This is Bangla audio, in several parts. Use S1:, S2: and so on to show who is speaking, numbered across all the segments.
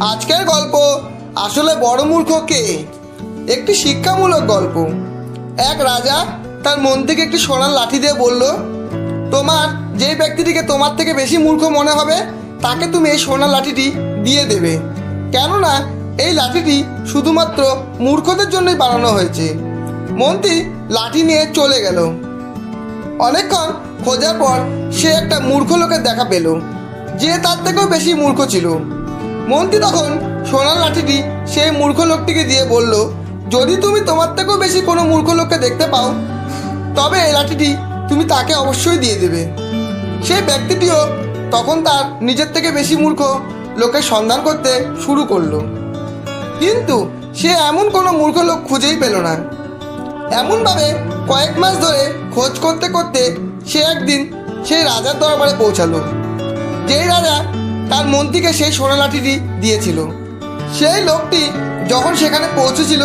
S1: আজকের গল্প আসলে বড় মূর্খ কে? একটি শিক্ষামূলক গল্প। এক রাজা তার মন থেকে একটি সোনার লাঠি দিয়ে বলল, তোমার যে ব্যক্তিটিকে তোমার থেকে বেশি মূর্খ মনে হবে, তাকে তুমি এই সোনার লাঠিটি দিয়ে দেবে। কেননা এই লাঠিটি শুধুমাত্র মূর্খদের জন্যই বানানো হয়েছে। মন্ত্রী লাঠি নিয়ে চলে গেল। অনেকক্ষণ খোঁজার পর সে একটা মূর্খ লোকের দেখা পেল, যে তার থেকেও বেশি মূর্খ ছিল। মন্ত্রী তখন সোনার লাঠিটি সেই মূর্খ লোকটিকে দিয়ে বলল, যদি তুমি তোমার থেকেও বেশি কোনো মূর্খ লোককে দেখতে পাও, তবে এই লাঠিটি তুমি তাকে অবশ্যই দিয়ে দেবে। সেই ব্যক্তিটিও তখন তার নিজের থেকে বেশি মূর্খ লোকের সন্ধান করতে শুরু করল। কিন্তু সে এমন কোনো মূর্খ লোক খুঁজেই পেল না। এমনভাবে কয়েক মাস ধরে খোঁজ করতে করতে সে একদিন সেই রাজার দরবারে পৌঁছালো। যেই রাজা তার মন্ত্রীকে সেই সোনা লাঠিটি দিয়েছিল। সেই লোকটি যখন সেখানে পৌঁছেছিল,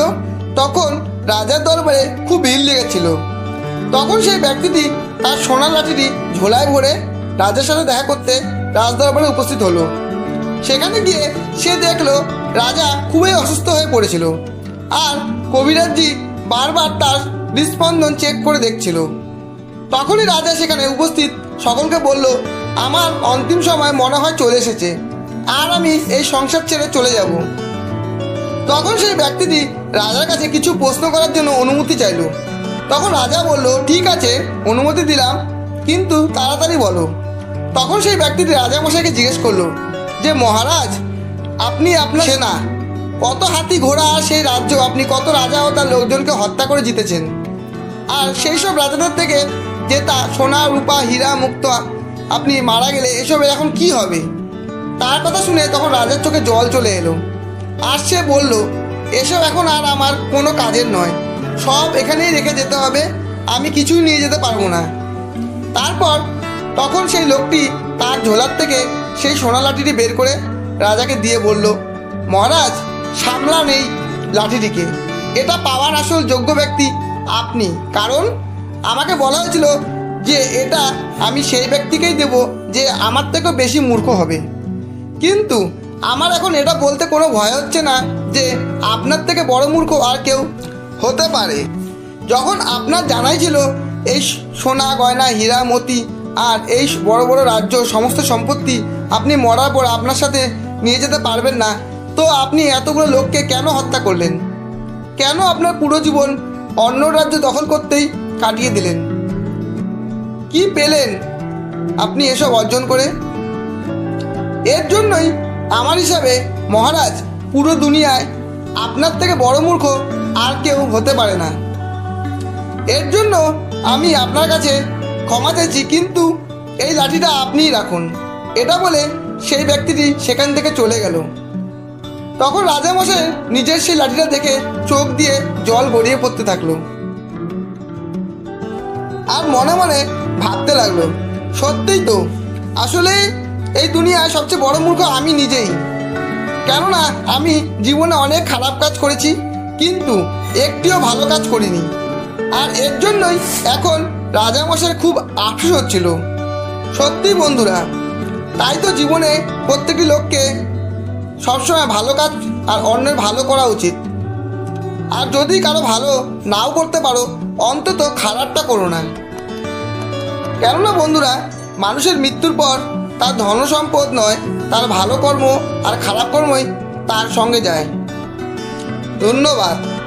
S1: তখন রাজার দরবারে খুব ভিড় লেগেছিল। তখন সেই ব্যক্তিটি তার সোনার লাঠিটি ঝোলায় ভরে রাজার সাথে দেখা করতে রাজদরবারে উপস্থিত হলো। সেখানে গিয়ে সে দেখল, রাজা খুবই অসুস্থ হয়ে পড়েছিল আর কবিরাজজি বারবার তার হৃদস্পন্দন চেক করে দেখছিল। তখনই রাজা সেখানে উপস্থিত, সকলকে বলল আমার অন্তিম সময় মনে হয় চলে এসেছে। আর আমি এই সংসার ছেড়ে চলে যাব। তখন সেই ব্যক্তিটি রাজার কাছে কিছু প্রশ্ন করার জন্য অনুমতি চাইল। তখন রাজা বলল, ঠিক আছে, অনুমতি দিলাম, কিন্তু তাড়াতাড়ি বলো। তখন সেই ব্যক্তিটি রাজামশাইকে জিজ্ঞেস করল, যে মহারাজ, আপনি আপনার সেনা, কত হাতি ঘোড়া আর সেই রাজ্য, আপনি কত রাজা ও তার লোকজনকে হত্যা করে জিতেছেন? আর সেই সব রাজাদের থেকে যে তা সোনা, রূপা, হীরা, মুক্ত আপনি মারা গেলে এসবের এখন কি হবে? তার কথা শুনে তখন রাজার চোখে জল চলে এলো। আর সে বলল, এসব এখন আর আমার কোনো কাজের নয়। সব এখানেই রেখে যেতে হবে। আমি কিছুই নিয়ে যেতে পারব না। তারপর তখন সেই লোকটি তার ঝোলার থেকে সেই সোনা লাঠিটি বের করে রাজাকে দিয়ে বলল, মহারাজ, সামলা নেই লাঠিটিকে। এটা পাওয়ার আসল যোগ্য ব্যক্তি আপনি। কারণ আমাকে বলা হয়েছিল যে এটা আমি সেই ব্যক্তিকেই দেব যে আমার থেকেও বেশি মূর্খ হবে। কিন্তু আমার এখন এটা বলতে কোনো ভয় হচ্ছে না যে আপনার থেকে বড় মূর্খ আর কেউ হতে পারে। যখন আপনার জানাই ছিল, এই সোনা, গয়না, হীরা, মতি আর এই বড় বড় রাজ্য, সমস্ত সম্পত্তি আপনি মরার পর আপনার সাথে নিয়ে যেতে পারবেন না, তো আপনি এতগুলো লোককে কেন হত্যা করলেন? কেন আপনার পুরো জীবন অন্য রাজ্য দখল করতেই কাটিয়ে দিলেন? কি পেলেন আপনি এসব অর্জন করে? এর জন্যই আমার হিসাবে মহারাজ পুরো দুনিয়ায় আপনার থেকে বড় মূর্খ আর কেউ হতে পারে না। এর জন্য আমি আপনার কাছে ক্ষমা চাইছি কিন্তু এই লাঠিটা আপনিই রাখুন। এটা বলে সেই ব্যক্তিটি সেখান থেকে চলে গেল। তখন রাজামশাই নিজের সেই লাঠিটা দেখে চোখ দিয়ে জল গড়িয়ে পড়তে থাকল। আর মনে মনে ভাবতে লাগল, সত্যিই তো, আসলে এই দুনিয়ায় সবচেয়ে বড় মূর্খ আমি নিজেই। কেননা আমি জীবনে অনেক খারাপ কাজ করেছি, কিন্তু একটিও ভালো কাজ করিনি। আর এর জন্যই এখন রাজামশাই খুব আফসোস হচ্ছিল। সত্যি বন্ধুরা, তাই তো জীবনে প্রত্যেকটি লোককে সবসময় ভালো কাজ আর অন্যের ভালো করা উচিত। আর যদি কারও ভালো নাও করতে পারো, অন্তত খারাপটা করো না। কেননা বন্ধুরা, মানুষের মৃত্যুর পর তার ধন সম্পদ নয়, তার ভালো কর্ম আর খারাপ কর্মই তার সঙ্গে যায়। ধন্যবাদ।